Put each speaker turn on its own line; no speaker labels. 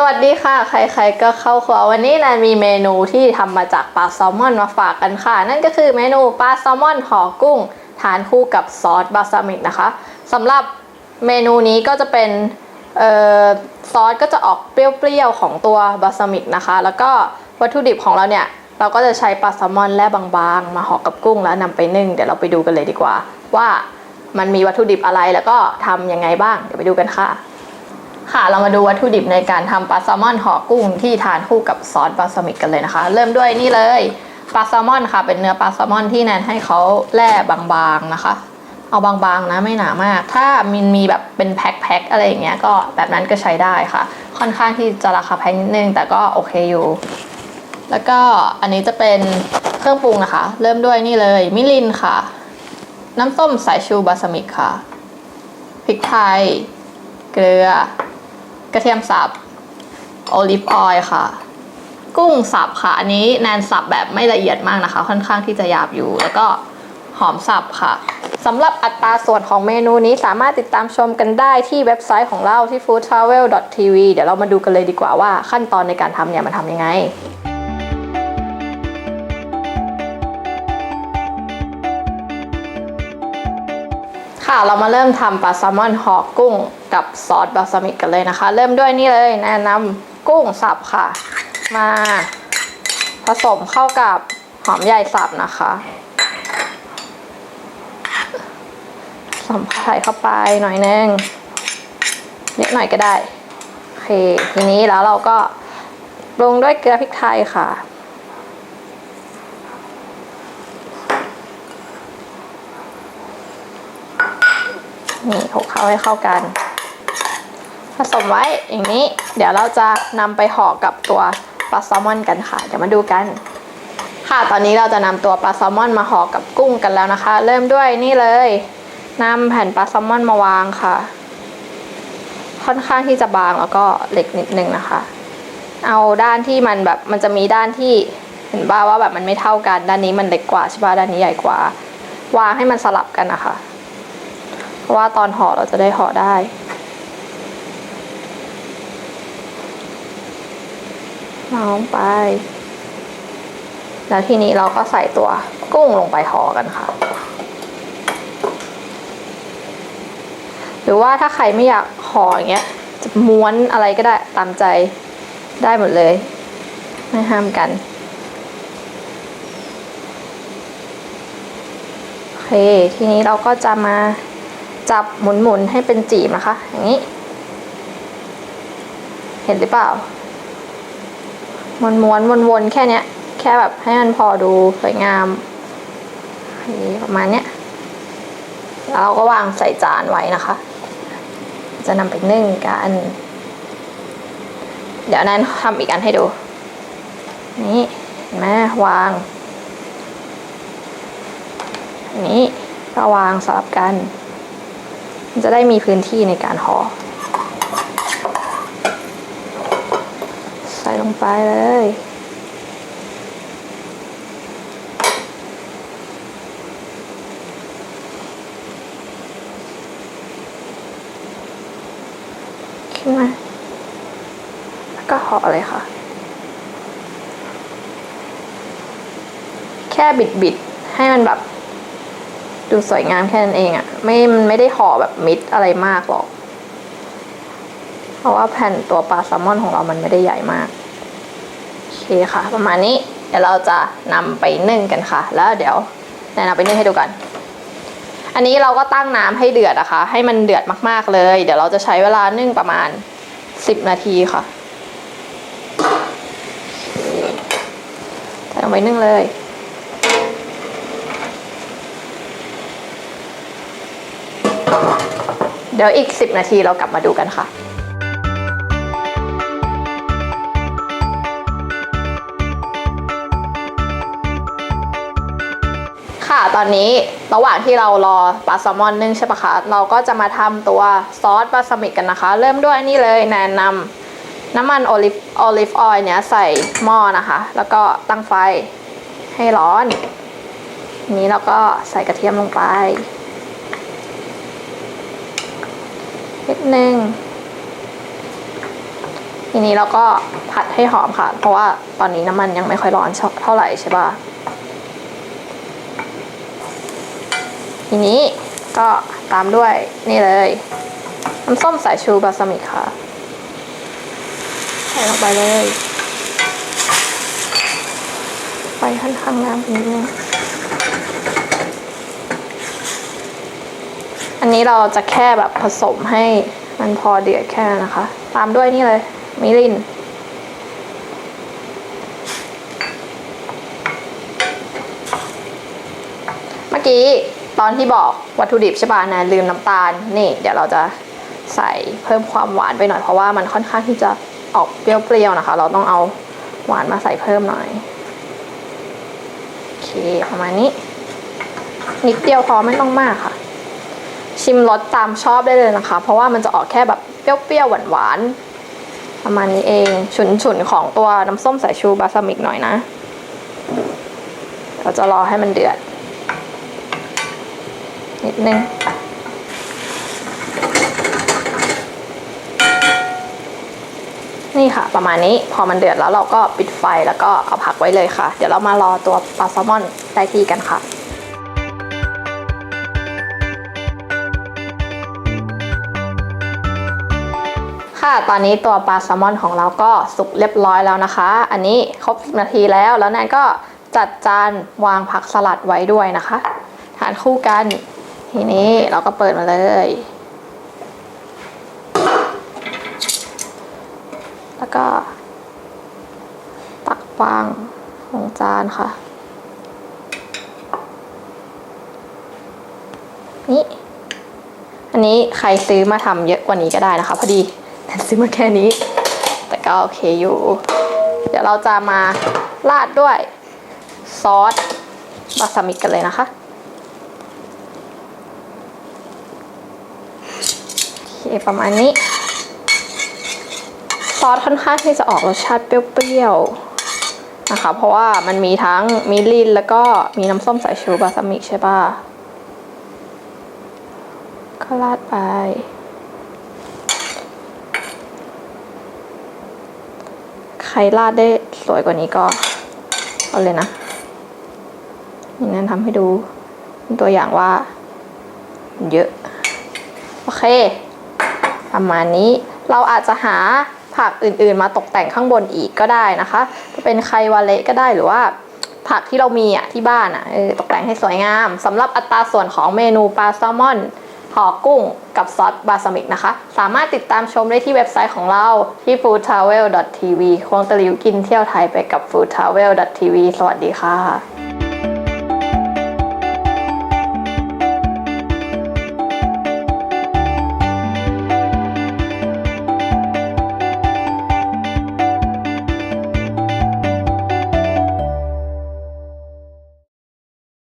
สวัสดีค่ะ ใครๆก็เข้าครัววันนี้แนนมีเมนูที่ทำมาจากปลาแซลมอนมาฝากกันค่ะ นั่นก็คือเมนูปลาแซลมอนห่อกุ้ง ทานคู่กับซอสบาซามิกนะคะสำหรับเมนูนี้ก็จะเป็นออซอสก็จะออกเปรี้ยวๆของตัวบาซามิกนะคะ แล้วก็วัตถุดิบของเราเนี่ย เราก็จะใช้ปลาแซลมอนแล่บางๆ มาห่อกับกุ้งแล้วนำไปนึ่งเดี๋ยวเราไปดูกันเลยดีกว่า ว่ามันมีวัตถุดิบอะไรแล้วก็ทำยังไงบ้างเดี๋ยวไปดูกันค่ะ ค่ะเรามาดูวัตถุดิบในการทำปลาแซลมอนห่อกุ้งที่ทานคู่กับซอสบาซามิกกันเลยนะคะ เริ่มด้วยนี่เลยปลาแซลมอนค่ะ เป็นเนื้อปลาแซลมอนที่แนนให้เขาแล่บางๆนะคะ เอาบางๆนะไม่หนามาก ถ้ามันมีแบบเป็นแพ็คๆอะไรอย่างเงี้ยก็แบบนั้นก็ใช้ได้ค่ะ ค่อนข้างที่จะราคาแพงนิดนึงแต่ก็โอเคอยู่ แล้วก็อันนี้จะเป็นเครื่องปรุงนะคะ เริ่มด้วยนี่เลยมิลินค่ะ น้ำส้มสายชูบาซามิกค่ะพริกไทย เกลือ กระเทียมสับโอลิฟออยล์ค่ะ กุ้งสับค่ะ อันนี้แนนสับแบบไม่ละเอียดมากนะคะ ค่อนข้างที่จะหยาบอยู่แล้วก็หอมสับค่ะสำหรับอัตราส่วนของเมนูนี้สามารถติดตามชมกันได้ที่เว็บไซต์ของเราที่ foodtravel.tv เดี๋ยวเรามาดูกันเลยดีกว่าว่าขั้นตอนในการทำเนี่ยมันทำยังไง ค่ะ เรามาเริ่มทำปลาแซลมอนห่อกุ้งกับซอสบาซามิกกันเลยนะคะ เริ่มด้วยนี่เลยแนะนำกุ้งสับค่ะ มาผสมเข้ากับหอมใหญ่สับนะคะสมใส่เข้าไปหน่อยนึงเยอะหน่อยก็ได้ โอเค ทีนี้แล้วเราก็ปรุงด้วยเกลือพริกไทยค่ะ นี่คลุกเคล้าให้เข้ากัน ผสมไว้อย่างนี้ เดี๋ยวเราจะนำไปห่อกับตัวปลาแซลมอนกันค่ะ เดี๋ยวมาดูกัน ค่ะตอนนี้เราจะนำตัวปลาแซลมอนมาห่อกับกุ้งกันแล้วนะคะ เริ่มด้วยนี่เลยนำแผ่นปลาแซลมอนมาวางค่ะ ค่อนข้างที่จะบางแล้วก็เล็กนิดนึงนะคะ เอาด้านที่มันแบบมันจะมีด้านที่เห็นบ้าว่าแบบมันไม่เท่ากัน ด้านนี้มันเล็กกว่าใช่ป่ะด้านนี้ใหญ่กว่าวางให้มันสลับกันนะคะ ราะว่าตอนห่อเราจะได้ห่อได้วาลงไป แล้วทีนี้เราก็ใส่ตัวกุ้งลงไปห่อกันค่ะ หรือว่าถ้าใครไม่อยากห่ออย่างเงี้ยจะม้วนอะไรก็ได้ตามใจได้หมดเลย ไม่ห้ามกันโอเคทีนี้เราก็จะมา จับหมุนๆให้เป็นจีบนะคะ อย่างนี้ เห็นหรือเปล่าม้วนม้วนวนวนๆแค่เนี้ย แค่แบบให้มันพอดูสวยงามนี่ประมาณเนี้ยแล้วเราก็วางใส่จานไว้นะคะ จะนำไปนึ่งกัน เดี๋ยวนั้นทำอีกอันให้ดู นี่เห็นไหมวางนี้ก็วางสลับกัน จะได้มีพื้นที่ในการห่อใส่ลงไปเลย ขึ้นมา แล้วก็ห่อเลยค่ะ แค่บิดบิดๆให้มันแบบ ดูสวยงามแค่นั้นเองอะไม่มันไม่ได้ห่อแบบมิดอะไรมากหรอก เพราะว่าแผ่นตัวปลาแซลมอนของเรามันไม่ได้ใหญ่มากโอเคค่ะ ประมาณนี้เดี๋ยวเราจะนำไปนึ่งกันค่ะ แล้วเดี๋ยวแนะนำไปนึ่งให้ดูกัน อันนี้เราก็ตั้งน้ำให้เดือดนะคะ ให้มันเดือดมากๆเลย เดี๋ยวเราจะใช้เวลานึ่งประมาณสิบนาทีค่ะใส่ลงไปนึ่งเลย เดี๋ยวอีก 10 นาทีเรากลับมาดูกันค่ะค่ะตอนนี้ระหว่างที่เรารอปลาแซลมอนนึ่งใช่ปะคะ เราก็จะมาทำตัวซอสบาซามิกกันนะคะ เริ่มด้วยนี่เลยแนะนำน้ำมันโอลิฟโอลิฟออยล์เนี้ยใส่หม้อนะคะ แล้วก็ตั้งไฟให้ร้อน นี้เราก็ใส่กระเทียมลงไป นิดนึงทีนี้เราก็ผัดให้หอมค่ะ เพราะว่าตอนนี้น้ำมันยังไม่ค่อยร้อนเท่าไหร่ใช่ปะทีนี้ก็ตามด้วยนี่เลยน้ำส้มสายชูบาสมิกค่ะ ใส่ลงไปเลย ไปค่อนข้างน้ำนิดนึง นนี้เราจะแค่แบบผสมให้มันพอเดือดแค่นั้นนะคะ ตามด้วยนี่เลยมิรินเมื่อกี้ตอนที่บอกวัตถุดิบใช่ป่ะนะลืมน้ำตาลนี่เดี๋ยวเราจะใส่เพิ่มความหวานไปหน่อยเพราะว่ามันค่อนข้างที่จะออกเปรี้ยวๆนะคะ เราต้องเอาหวานมาใส่เพิ่มหน่อยโอเคประมาณนี้ นิดเดียวพอไม่ต้องมากค่ะ ชิมรสตามชอบได้เลยนะคะ เพราะว่ามันจะออกแค่แบบเปรี้ยวๆหวานๆประมาณนี้เองฉุนๆของตัวน้ำส้มสายชูบาสมิกหน่อยนะเราจะรอให้มันเดือด นิดนึงนี่ค่ะ ประมาณนี้พอมันเดือดแล้วเราก็ปิดไฟแล้วก็เอาผักไว้เลยค่ะ เดี๋ยวเรามารอตัวปลาแซลมอนได้ที่กันค่ะ ค่ะ ตอนนี้ตัวปลาแซลมอนของเราก็สุกเรียบร้อยแล้วนะคะ อันนี้ครบ10นาทีแล้ว แล้วแนนก็จัดจานวางผักสลัดไว้ด้วยนะคะ ทานคู่กัน ทีนี้เราก็เปิดมาเลย แล้วก็ ตักวางลงจานค่ะ นี่ อันนี้ใครซื้อมาทำเยอะกว่านี้ก็ได้นะคะ พอดี แต่ซื้อมาแค่นี้ แต่ก็โอเคอยู่ เดี๋ยวเราจะมาราดด้วยซอสบาสมิกกันเลยนะคะโอเคประมาณนี้ ซอสค่อนข้างที่จะออกรสชาติเปรี้ยวๆนะคะ เพราะว่ามันมีทั้งมิลินแล้วก็มีน้ำส้มสายชูบาสมิกใช่ปะก็ราดไป ใค รราดได้สวยกว่านี้ก็เอาเลยนะนี่นั่นทำให้ดูตัวอย่างว่า เยอะ โอเค ประมาณนี้เราอาจจะหาผักอื่นๆ มาตกแต่งข้างบนอีกก็ได้นะคะจะเป็นไควาเละก็ได้หรือว่า ผักที่เรามีอะที่บ้านอะตกแต่งให้สวยงามสำหรับอัตราส่วนของเมนูปลาแซลมอน อกุ้งกับซอสบาสมิกนะคะ สามารถติดตามชมได้ที่เว็บไซต์ของเราที่ foodtravel.tv ควงตะลิวกินเที่ยวไทยไปกับ foodtravel.tv สวัสดีค่ะ